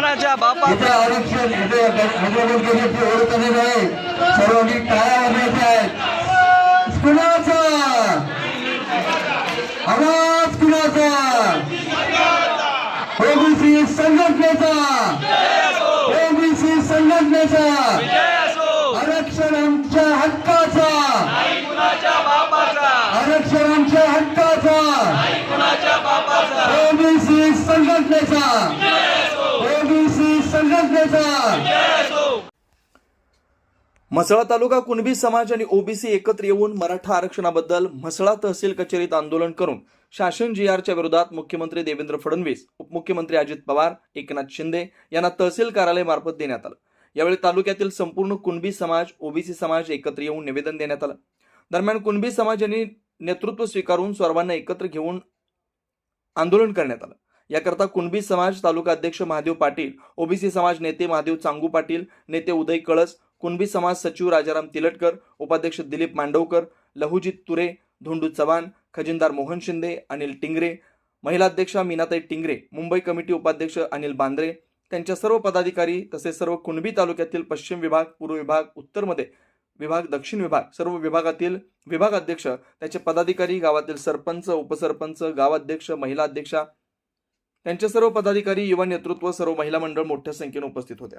कोणाच्या बापाचं. आरक्षण इथे हैदराबाद गेल्याची ओळख आहे सर्वांनी टाळ्या वाजवायच्या आहेत. कुणाचा? आवाज कुणाचा? ओबीसी संघटनेचा. ओबीसी संघटनेचा. आरक्षण आमच्या हक्काचा. आरक्षण आमच्या हक्काचा. ओबीसी संघटनेचा. संघटनेचा. म्हसळा तालुका कुणबी समाज आणि ओबीसी एकत्र येऊन मराठा आरक्षणाबद्दल म्हसळा तहसील कचेरीत आंदोलन करून शासन जी आरच्या विरोधात मुख्यमंत्री देवेंद्र फडणवीस उपमुख्यमंत्री अजित पवार एकनाथ शिंदे यांना तहसील कार्यालय मार्फत देण्यात आलं. यावेळी तालुक्यातील संपूर्ण कुणबी समाज ओबीसी समाज एकत्र येऊन निवेदन देण्यात आलं. दरम्यान कुणबी समाज यांनी नेतृत्व स्वीकारून सर्वांना एकत्र घेऊन आंदोलन करण्यात आलं. याकरता कुणबी समाज तालुका अध्यक्ष महादेव पाटील ओबीसी समाज नेते महादेव चांगू पाटील नेते उदय कळस कुणबी समाज सचिव राजाराम तिलटकर उपाध्यक्ष दिलीप मांडवकर लहुजित तुरे धोंडू चव्हाण खजिनदार मोहन शिंदे अनिल टिंगरे महिला अध्यक्षा मीनाताई टिंगरे मुंबई कमिटी उपाध्यक्ष अनिल बांद्रे त्यांच्या सर्व पदाधिकारी तसेच सर्व कुणबी तालुक्यातील पश्चिम विभाग पूर्व विभाग उत्तरमध्ये विभाग दक्षिण विभाग सर्व विभागातील विभाग अध्यक्ष त्याचे पदाधिकारी गावातील सरपंच उपसरपंच गावाध्यक्ष महिला अध्यक्षा त्यांचे सर्व पदाधिकारी युवा नेतृत्व सर्व महिला मंडळ मोठ्या संख्येने उपस्थित होत्या.